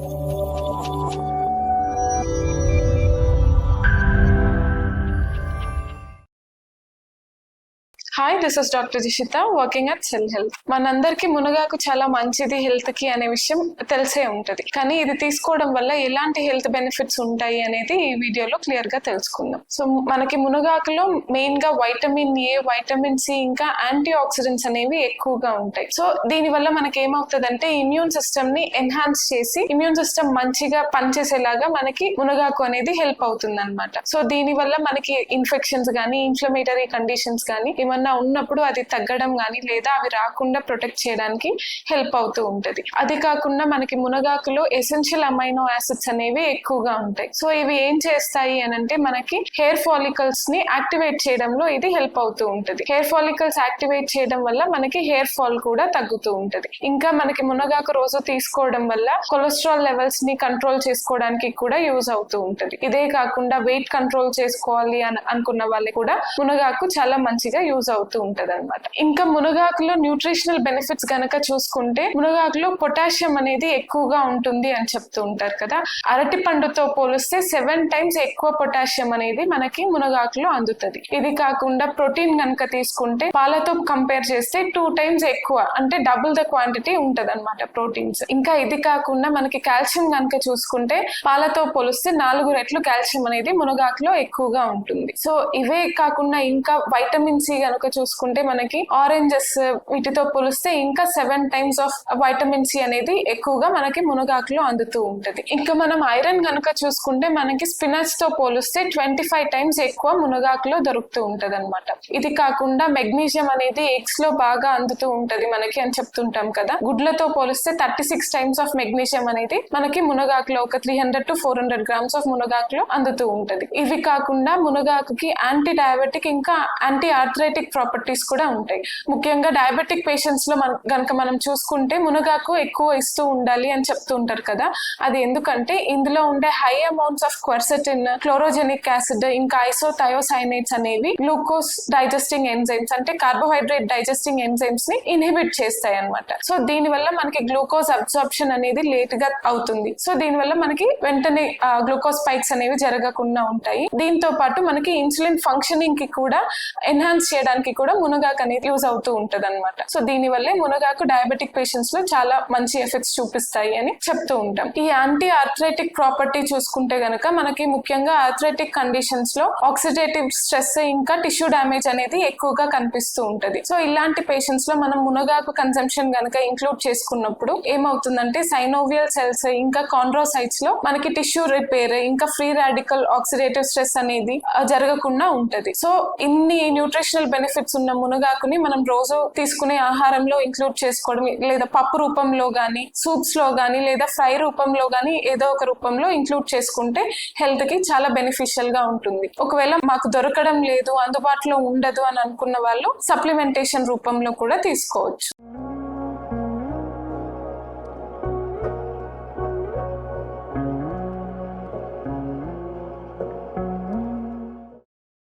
うん。hi this is doctor Jishita working at cell health మనందరికి మునగాకు చాలా మంచిది హెల్త్కి అనే విషయం తెలిసే ఉంటది. కానీ ఇది తీసుకోవడం వల్ల ఎలాంటి హెల్త్ బెనిఫిట్స్ ఉంటాయి అనేది ఈ వీడియోలో క్లియర్గా తెలుసుకుందాం. సో మనకి మునగాకులో మెయిన్గా వైటమిన్ ఏ వైటమిన్ సి ఇంకా యాంటీ ఆక్సిడెంట్స్ అనేవి ఎక్కువగా ఉంటాయి. సో దీని వల్ల మనకి ఏమవుతుందంటే ఇమ్యూన్ సిస్టమ్ని ఎన్హాన్స్ చేసి ఇమ్యూన్ సిస్టమ్ మంచిగా పనిచేసేలాగా మనకి మునగాకు అనేది హెల్ప్ అవుతుంది అనమాట సో దీని వల్ల మనకి ఇన్ఫెక్షన్స్ కానీ ఇన్ఫ్లమేటరీ కండిషన్స్ కానీ ఏమన్నా ఉన్నప్పుడు అది తగ్గడం కానీ లేదా అవి రాకుండా ప్రొటెక్ట్ చేయడానికి హెల్ప్ అవుతూ ఉంటది. అది కాకుండా మనకి మునగాకులో ఎసెన్షియల్ అమైనో యాసిడ్స్ అనేవి ఎక్కువగా ఉంటాయి. సో ఇవి ఏం చేస్తాయి అని అంటే మనకి హెయిర్ ఫాలికల్స్ని యాక్టివేట్ చేయడంలో ఇది హెల్ప్ అవుతూ ఉంటుంది. హెయిర్ ఫాలికల్స్ యాక్టివేట్ చేయడం వల్ల మనకి హెయిర్ ఫాల్ కూడా తగ్గుతూ ఉంటది. ఇంకా మనకి మునగాకు రోజు తీసుకోవడం వల్ల కొలెస్ట్రాల్ లెవెల్స్ని కంట్రోల్ చేసుకోవడానికి కూడా యూజ్ అవుతూ ఉంటది. ఇదే కాకుండా వెయిట్ కంట్రోల్ చేసుకోవాలి అని అనుకున్న వాళ్ళకి కూడా మునగాకు చాలా మంచిగా యూజ్ అవుతుంది అవుతూ ఉంటది అనమాట ఇంకా మునగాకులో న్యూట్రిషనల్ బెనిఫిట్స్ గనక చూసుకుంటే మునగాకులో పొటాషియం అనేది ఎక్కువగా ఉంటుంది అని చెప్తూ ఉంటారు కదా. అరటి పండుతో పోలిస్తే సెవెన్ టైమ్స్ ఎక్కువ పొటాషియం అనేది మనకి మునగాకులో అందుతుంది. ఇది కాకుండా ప్రోటీన్ గనక తీసుకుంటే పాలతో కంపేర్ చేస్తే టూ టైమ్స్ ఎక్కువ అంటే డబుల్ ద క్వాంటిటీ ఉంటది అనమాట ప్రోటీన్స్ ఇంకా ఇది కాకుండా మనకి కాల్షియం గనక చూసుకుంటే పాలతో పోలిస్తే నాలుగు రెట్లు కాల్షియం అనేది మునగాకులో ఎక్కువగా ఉంటుంది. సో ఇవే కాకుండా ఇంకా వైటమిన్ సి కనుక చూసుకుంటే మనకి ఆరెంజెస్ వీటితో పోలిస్తే ఇంకా seven times of vitamin C అనేది ఎక్కువగా మనకి మునగాకులో అందుతూ ఉంటుంది. ఇంకా మనం ఐరన్ కనుక చూసుకుంటే మనకి స్పినచ్తో పోలిస్తే ట్వంటీ ఫైవ్ టైమ్స్ ఎక్కువ మునగాకులో దొరుకుతూ ఉంటది అనమాట ఇది కాకుండా మెగ్నీషియం అనేది ఎగ్స్లో బాగా అందుతూ ఉంటది మనకి అని చెప్తుంటాం కదా. గుడ్లతో పోలిస్తే thirty six times of magnesium అనేది మనకి మునగాకులో ఒక three hundred to four hundred grams of మునగాకులో అందుతూ ఉంటది. ఇవి కాకుండా మునగాకుకి యాంటీ డయాబెటిక్ ఇంకా యాంటీ ఆర్థరైటిక్ ప్రాపర్టీస్ కూడా ఉంటాయి. ముఖ్యంగా డయాబెటిక్ పేషెంట్స్లో మన గనక మనం చూసుకుంటే మునగాకు ఎక్కువ ఇస్తూ ఉండాలి అని చెప్తూ ఉంటారు కదా. అది ఎందుకంటే ఇందులో ఉండే high amounts of quercetin chlorogenic acid ఇంకా ఐసోథయోసైనేట్స్ అనేవి గ్లూకోజ్ డైజెస్టింగ్ ఎంజైమ్స్ అంటే కార్బోహైడ్రేట్ డైజెస్టింగ్ ఎంజైమ్స్ని ఇన్హిబిట్ చేస్తాయి అనమాట సో దీని వల్ల మనకి గ్లూకోజ్ అబ్సార్ప్షన్ అనేది లేట్గా అవుతుంది. సో దీని వల్ల మనకి వెంటనే గ్లూకోజ్ స్పైక్స్ అనేవి జరగకుండా ఉంటాయి. దీంతో పాటు మనకి ఇన్సులిన్ ఫంక్షనింగ్కి కూడా ఎన్హాన్స్ చేయడానికి కూడా మునగాకు అనేది యూజ్ అవుతూ ఉంటది అనమాట సో దీని వల్లే మునగాకు డయాబెటిక్ పేషెంట్స్లో చాలా మంచి ఎఫెక్ట్స్ చూపిస్తాయి అని చెప్తూ ఉంటాం. ఈ యాంటీ ఆర్థరైటిక్ ప్రాపర్టీ చూసుకుంటే గనక మనకి ముఖ్యంగా ఆర్థరైటిక్ కండిషన్స్లో ఆక్సిడేటివ్ స్ట్రెస్ ఇంకా టిష్యూ డ్యామేజ్ అనేది ఎక్కువగా కనిపిస్తూ ఉంటది. సో ఇలాంటి పేషెంట్స్లో మనం మునగాకు కన్సంప్షన్ గనక ఇంక్లూడ్ చేసుకున్నప్పుడు ఏమవుతుందంటే సైనోవియల్ సెల్స్ ఇంకా కాండ్రోసైట్స్లో మనకి టిష్యూ రిపేర్ ఇంకా ఫ్రీ రాడికల్ ఆక్సిడేటివ్ స్ట్రెస్ అనేది జరగకుండా ఉంటది. సో ఇన్ని న్యూట్రిషనల్ బెనిఫిట్స్ ఉన్న మునగాకుని మనం రోజు తీసుకునే ఆహారంలో ఇంక్లూడ్ చేసుకోవడం లేదా పప్పు రూపంలో గానీ సూప్స్లో గానీ లేదా ఫ్రై రూపంలో గానీ ఏదో ఒక రూపంలో ఇంక్లూడ్ చేసుకుంటే హెల్త్కి చాలా బెనిఫిషియల్గా ఉంటుంది. ఒకవేళ మాకు దొరకడం లేదు అందుబాటులో ఉండదు అని అనుకున్న వాళ్ళు సప్లిమెంటేషన్ రూపంలో కూడా తీసుకోవచ్చు.